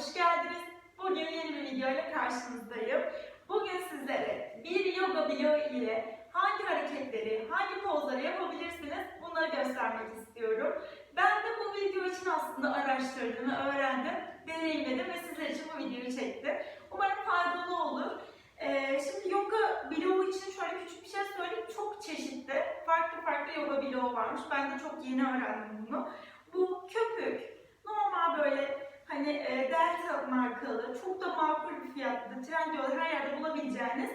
hoş geldiniz. Bugün yeni bir video ile karşınızdayım. Bugün sizlere bir yoga bloğu ile hangi hareketleri, hangi pozları yapabilirsiniz bunları göstermek istiyorum. Ben de bu video için aslında araştırdım, öğrendim, deneyimledim ve sizler için bu videoyu çektim. Umarım faydalı olur. Ee, şimdi yoga bloğu için şöyle küçük bir şey söyleyeyim. Çok çeşitli, farklı farklı yoga bloğu varmış. Ben de çok yeni öğrendim bunu. Bu köpük, normal böyle hani e, Delta çok da makul bir fiyatlı, Trendyol her yerde bulabileceğiniz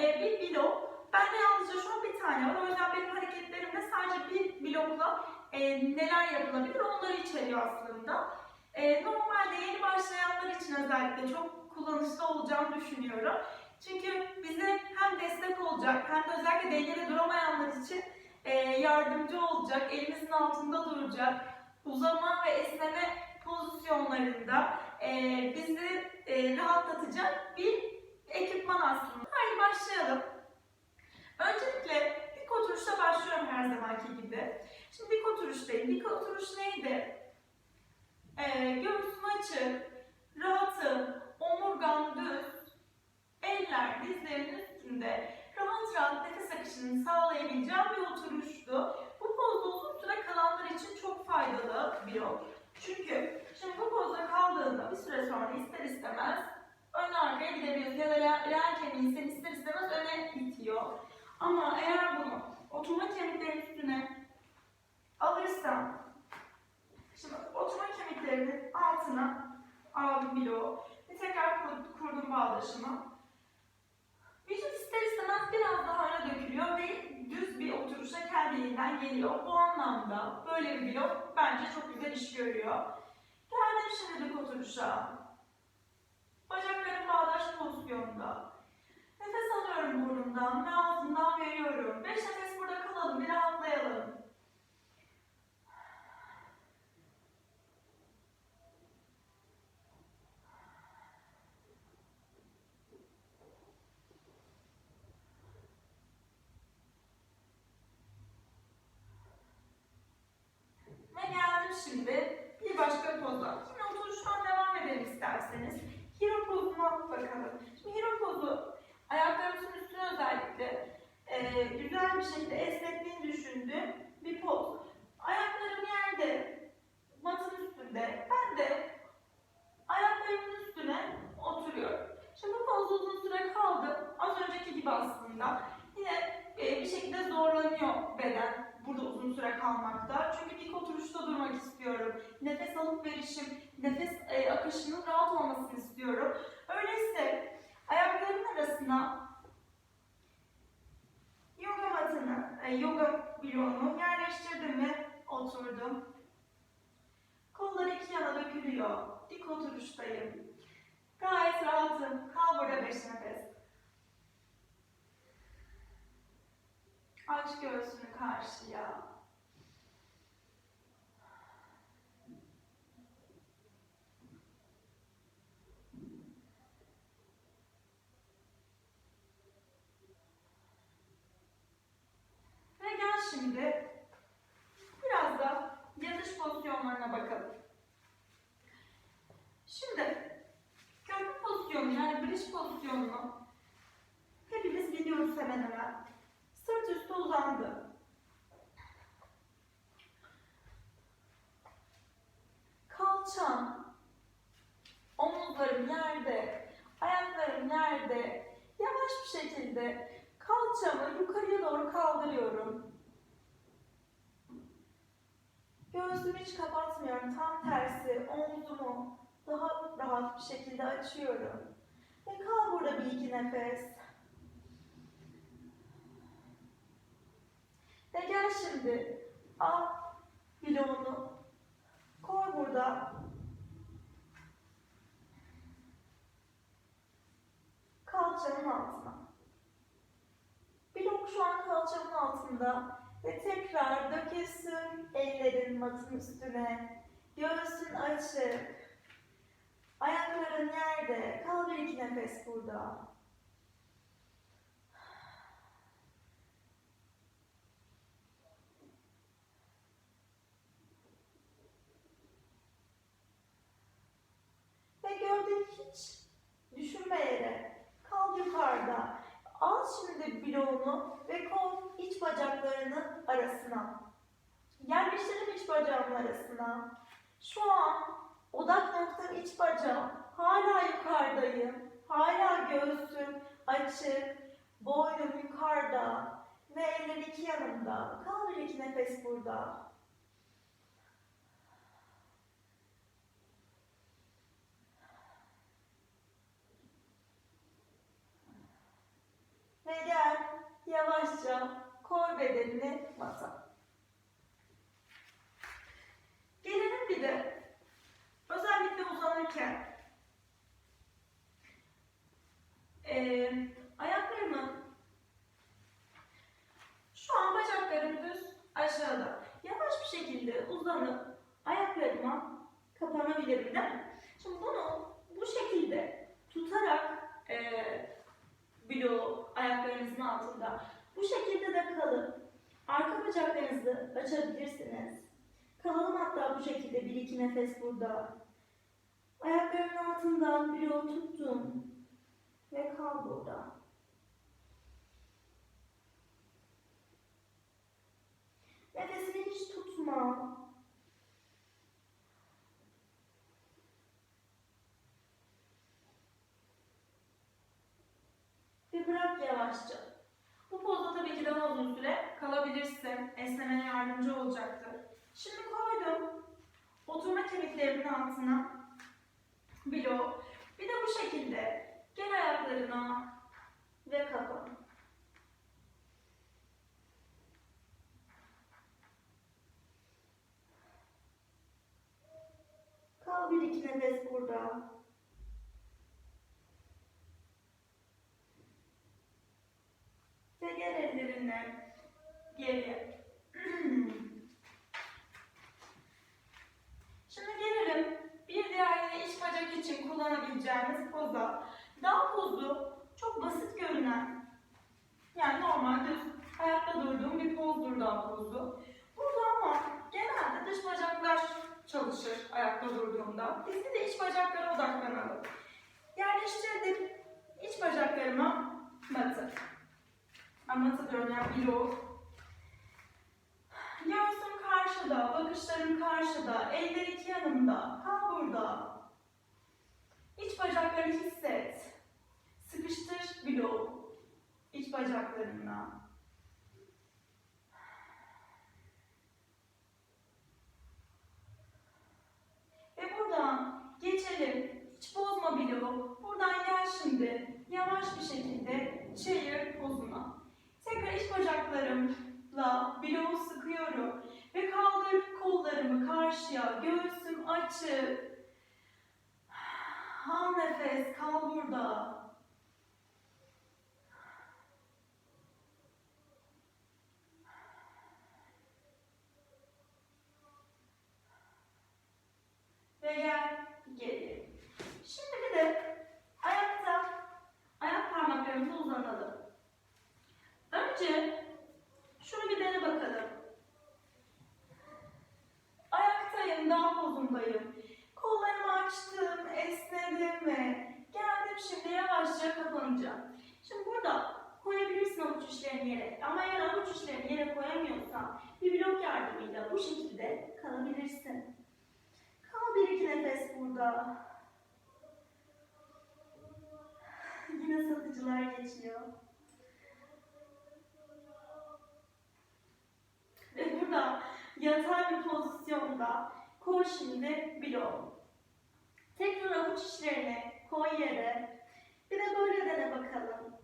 e, bir blok. Bende yalnızca şu an bir tane var. O yüzden benim hareketlerimde sadece bir blokla e, neler yapılabilir onları içeriyor aslında. E, normalde yeni başlayanlar için özellikle çok kullanışlı olacağını düşünüyorum. Çünkü bize hem destek olacak hem de özellikle dengede duramayanlar için e, yardımcı olacak, elimizin altında duracak, uzama ve esneme pozisyonlarında e, bizi e, rahatlatacak bir ekipman aslında. Haydi başlayalım. Öncelikle dik oturuşta başlıyorum her zamanki gibi. Şimdi dik oturuştayım. Dik oturuş neydi? E, göğsüm açık, rahatım, omurgam düz, eller dizlerimin üstünde rahat rahat nefes akışını sağlayabileceğim bir oturuştu. Bu pozda uzun süre kalanlar için çok faydalı bir yol. Çünkü şimdi bu pozda kaldığında bir süre sonra ister istemez ön arkaya gidebiliyoruz ya da leğen kemiği seni ister istemez öne itiyor. Ama eğer bunu oturma kemiklerinin üstüne alırsam şimdi oturma kemiklerinin altına aldım bloğu ve tekrar kur- kurdum bağdaşımı. Vücut ister istemez biraz daha öne dökülüyor ve düz oturuşa kendiliğinden geliyor. Bu anlamda böyle bir blok bence çok güzel iş görüyor. Geldim şimdilik oturuşa. Bacaklarım bağdaş pozisyonda. Nefes alıyorum burnumdan ve ağzımdan veriyorum. Beş nefes burada kalalım, bir rahatlayalım. Ve geldim şimdi bir başka poza. Şimdi oturuştan devam edelim isterseniz. Hero pozuna bakalım. Şimdi hero pozu ayaklarımızın üstüne özellikle e, güzel bir şekilde esnettiğini düşündüğüm bir poz. Ayaklarım yerde, matın üstünde. Ben de ayaklarımın üstüne oturuyorum. Şimdi bu pozda uzun süre kaldım. Az önceki gibi aslında. Yine e, bir şekilde zorlanıyor beden burada uzun süre kalmakta. Çünkü dik oturuşta durmak istiyorum. Nefes alıp verişim, nefes e, akışının rahat olmasını istiyorum. Öyleyse ayaklarımın arasına yoga matını, e, yoga bloğunu yerleştirdim ve oturdum. Kollar iki yana dökülüyor. Dik oturuştayım. Gayet rahatım. Kal burada beş nefes. Aç göğsünü karşıya. Ve gel şimdi biraz da yatış pozisyonlarına bakalım. Şimdi köprü pozisyonu yani bridge pozisyonunu hepimiz biliyoruz hemen hemen. Sırt üstü uzandı. Kalçam, omuzlarım yerde, ayaklarım yerde. Yavaş bir şekilde kalçamı yukarıya doğru kaldırıyorum. Göğsümü hiç kapatmıyorum. Tam tersi omzumu daha rahat bir şekilde açıyorum. Ve kal burada bir iki nefes. Ve gel şimdi al bloğunu koy burada. Kalçanın altına. Blok şu an kalçamın altında ve tekrar dökülsün ellerin matın üstüne. Göğsün açık. Ayakların yerde. Kal bir iki nefes burada. Ve Hiç düşünme yere. Kal yukarıda. Al şimdi bloğunu ve koy iç bacaklarının arasına. Yerleştirin iç bacağımın arasına. Şu an odak noktam iç bacağım. Hala yukarıdayım. Hala göğsüm açık. Boynum yukarıda. Ve eller iki yanımda. Kal bir iki nefes burada. Ve gel yavaşça koy bedenini masa. Gelelim bir de özellikle uzanırken eee ayaklarımı şu an bacaklarım düz aşağıda. Yavaş bir şekilde uzanıp ayaklarıma kapanabilirim değil mi? Şimdi bunu bu şekilde tutarak eee bloğu ayaklarınızın altında. Bu şekilde de kalıp arka bacaklarınızı açabilirsiniz. Kalalım hatta bu şekilde bir iki nefes burada. Ayaklarımın altından bloğu tuttum ve kal burada. Nefesini hiç tutma. Ve bırak yavaşça. Bu pozda tabii ki daha uzun süre kalabilirsin. Esnemene yardımcı olacaktır. Şimdi koydum. Oturma kemiklerimin altına blok. Bir de bu şekilde gel ayaklarına ve kapan. Kal bir iki nefes burada. Ve gel ellerinle geriye. Şimdi gelelim bir diğer yine iç bacak için kullanabileceğimiz poza. Dağ pozu çok basit görünen, yani normal düz ayakta durduğum bir pozdur dağ pozu. Burada ama genelde dış bacaklar çalışır ayakta durduğumda. Biz de iç bacaklara odaklanalım. Yerleştirdim iç bacaklarıma matı. Matı diyorum yani bloğu. Göğsüm karşıda, bakışlarım karşıda, eller iki yanımda, kal burada. İç bacakları hisset. Sıkıştır bloğu. İç bacaklarına. Ve buradan geçelim. Hiç bozma bloğu. Buradan gel şimdi. Yavaş bir şekilde çevir pozuna. Tekrar iç bacaklarımla bloğu sıkıyorum. Ve kaldır kollarımı karşıya. Göğsüm açık. Al nefes. Kal burada. Ve gel geri. Şimdi bir de ayakta ayak parmaklarımızı uzanalım. Önce şunu bir dene bakalım. Ayaktayım, dağ pozundayım. Kollarımı açtım, esnedim ve geldim şimdi yavaşça kapanacağım. Şimdi burada koyabilirsin avuç içlerini yere. Ama eğer avuç içlerini yere koyamıyorsan bir blok yardımıyla bu şekilde kalabilirsin. Kal bir iki nefes burada. Yine satıcılar geçiyor. Ve burada yatay bir pozisyonda koy şimdi bloğu. Tekrar avuç içlerini koy yere. Bir de böyle dene bakalım.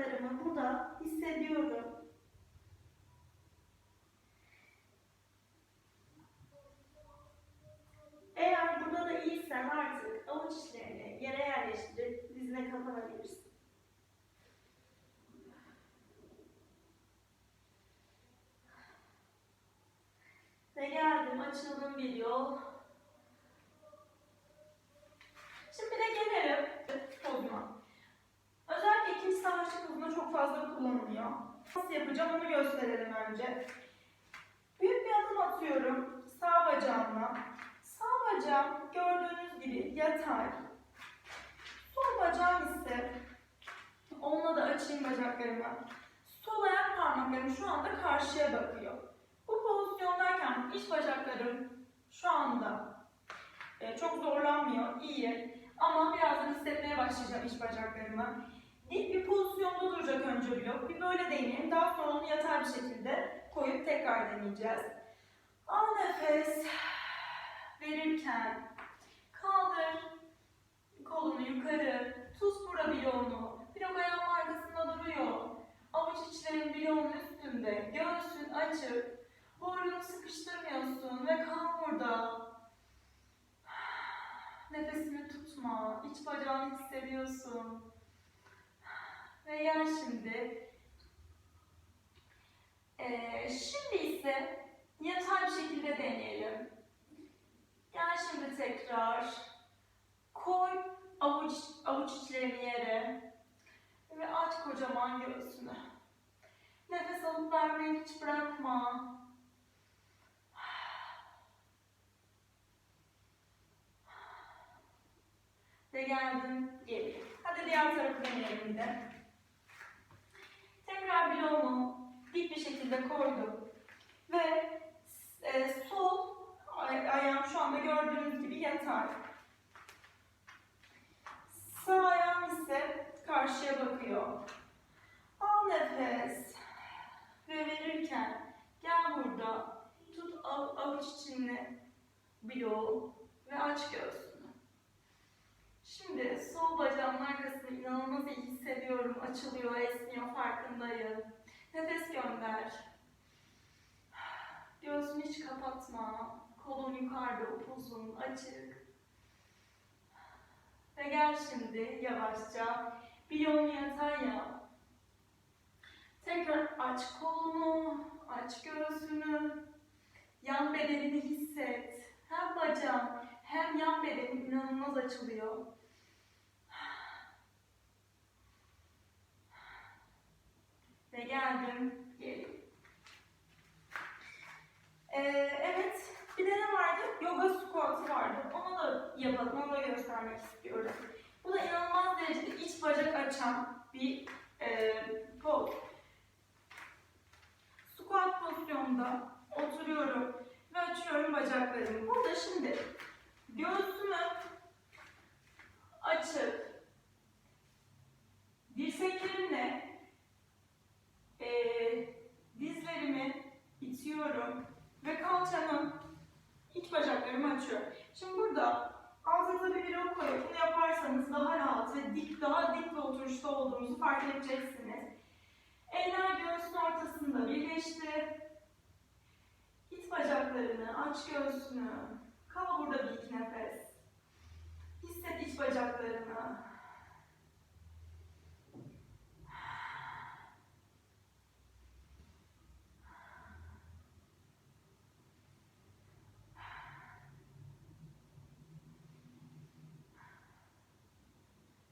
Arka bacaklarımı burada hissediyorum. Eğer burada da iyiysen artık avuç içlerini yere yerleştirip dizine kapanabilirsin. Ve geldim, açıldım bir yol. Şimdi de gelelim pozuma. Özellikle ikinci savaşçı pozuna çok fazla kullanılıyor. Nasıl yapacağım onu gösterelim önce. Büyük bir adım atıyorum sağ bacağımla. Sağ bacağım gördüğünüz gibi yatay. Sol bacağım ise onunla da açayım bacaklarımı. Sol ayak parmaklarım şu anda karşıya bakıyor. Bu pozisyondayken iç bacaklarım şu anda e, çok zorlanmıyor, iyi. Ama birazdan hissetmeye başlayacağım iç bacaklarımı. Dik bir pozisyonda duracak önce blok. Bir böyle deneyelim. Daha sonra onu yatay bir şekilde koyup tekrar deneyeceğiz. Al nefes. Verirken kaldır kolunu yukarı. Tuz bura bloğunu. Blok ayağın arkasında duruyor. Avuç içlerin bloğunun üstünde. Göğsün açık. Boynunu sıkıştırmıyorsun ve kal burada. Nefesini tutma. İç bacağını hissediyorsun. Ve gel şimdi. Ee, şimdi ise yatay bir şekilde deneyelim. Gel şimdi tekrar. Koy avuç, avuç içlerini yere. Ve aç kocaman göğsünü. Nefes alıp vermeyi hiç bırakma. Ve geldim geri. Hadi diğer tarafı deneyelim de. Tekrar bloğumu dik bir şekilde koydum. Ve e, sol ay- ayağım şu anda gördüğünüz gibi yatay. Sağ ayağım ise karşıya bakıyor. Al nefes. Ve verirken gel burada. Tut av- avuç içini bloğu ve aç göğsünü. Şimdi sol bacağımın arkasını inanılmaz iyi hissediyorum. Açılıyor, esniyor, farkındayım. Nefes gönder. Göğsünü hiç kapatma. Kolun yukarıda, upuzun, açık. Ve gel şimdi yavaşça bir yolunu yatay yap. Tekrar aç kolunu, aç göğsünü. Yan bedenini hisset. Hem bacağın hem yan bedenin inanılmaz açılıyor. Ve geldim geri. Ee, evet, bir de ne vardı? Yoga squat'ı vardı. Onu da yapalım, onu da göstermek istiyorum. Bu da inanılmaz derecede iç bacak açan bir e, poz. Pozisyonda oturuyorum ve açıyorum bacaklarımı. Burada şimdi göğsümü açıp dirseklerimle eee dizlerimi itiyorum ve kalçamın iç bacaklarımı açıyorum. Şimdi burada altınıza bir blok koyup bunu yaparsanız daha rahat ve dik, daha dik bir oturuşta olduğunuzu fark edeceksiniz. Eller göğsün ortasında birleşti. İt bacaklarını, aç göğsünü. Kal burada bir iki nefes. Hisset iç bacaklarını.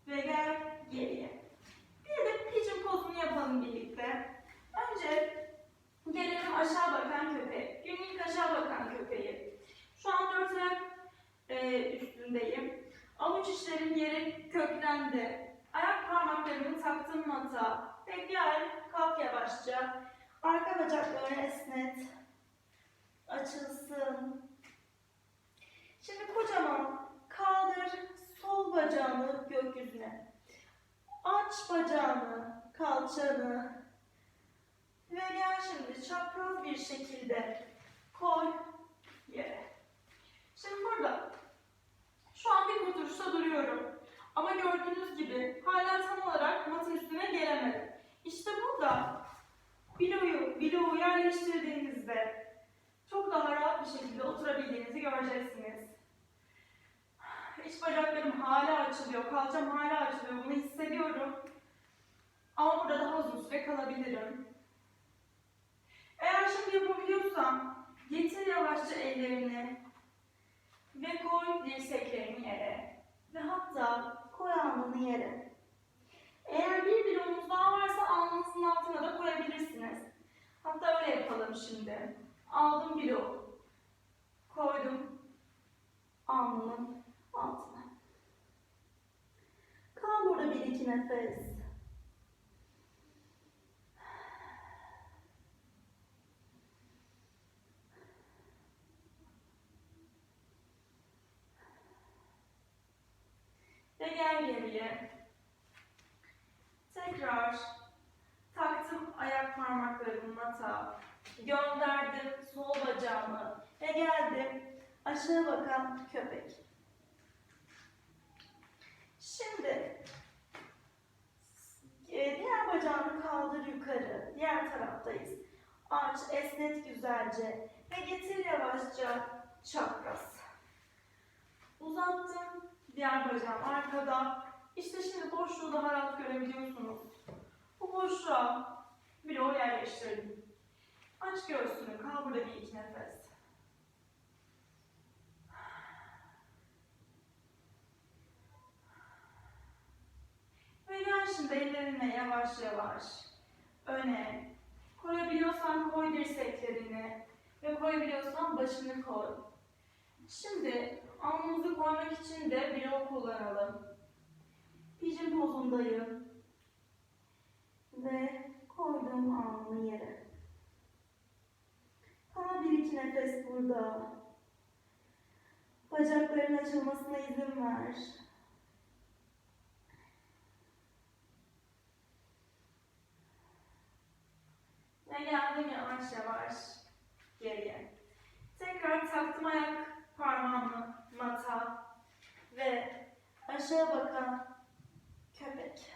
Ve gel geriye. Bir de pigeon pozunu yapalım birlikte. Önce gelelim aşağı bakan köpeğe. Günlük aşağı bakan köpeği. Şu an dört ayak e, üstündeyim. Avuç içlerim köklendi. Ayak parmaklarımı taktım mata. Gel kalk yavaşça. Arka bacaklarını esnet. Açılsın. Şimdi kocaman kaldır sol bacağını gökyüzüne. Aç bacağını, kalçanı ve gel şimdi çapraz bir şekilde koy yere. Şimdi burada şu an bir oturuşta duruyorum. Ama gördüğünüz gibi hala tam olarak matın üstüne gelemedim. İşte burada bloğu, bloğu yerleştirdiğinizde çok daha rahat bir şekilde oturabildiğinizi göreceksiniz. İç bacaklarım hala açılıyor, kalçam hala açılıyor. Bunu hissediyorum. Ama burada daha uzun süre kalabilirim. Eğer şimdi yapabiliyorsam getir yavaşça ellerini ve koy dirseklerini yere. Ve hatta koy alnını yere. Eğer bir bloğunuz daha varsa alnınızın altına da koyabilirsiniz. Hatta öyle yapalım şimdi. Aldım bloğu. Koydum alnımın altına. Kal burada bir iki nefes. Ve gel geriye. Tekrar taktım ayak parmaklarımı mata. Gönderdim sol bacağımı ve geldim aşağı bakan köpek. Şimdi e, diğer bacağını kaldır yukarı. Diğer taraftayız. Aç, esnet güzelce ve getir yavaşça çapraz. Uzattım. Diğer bacağım arkada. İşte şimdi boşluğu daha rahat görebiliyorsunuz. Bu boşluğa bloğu yerleştirdim. Aç göğsünü. Kal burada bir iki nefes. Ve gel şimdi ellerine yavaş yavaş öne. Koyabiliyorsan koy dirseklerini ve koyabiliyorsan başını koy. Şimdi alnımızı koymak için de blok kullanalım. Pijin pozundayım. Ve koydum alnımı yere. Kal bir iki nefes burada. Bacakların açılmasına izin ver. Ve geldim yavaş yavaş geriye. Tekrar taktım ayak parmağımı mata ve aşağı bakan köpek.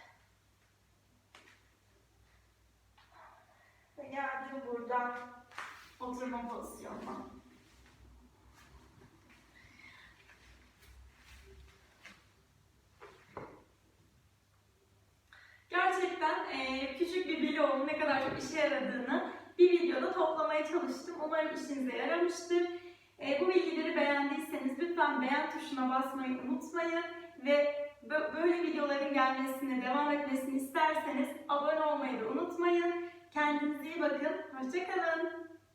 Ve geldim buradan oturma pozisyonuna. Gerçekten eee, küçük bir bloğun ne kadar çok işe yaradığını çalıştım. Umarım işinize yaramıştır. Eee, bu bilgileri beğendiyseniz lütfen beğen tuşuna basmayı unutmayın ve bö- böyle videoların gelmesini, devam etmesini isterseniz abone olmayı da unutmayın. Kendinize iyi bakın. Hoşçakalın.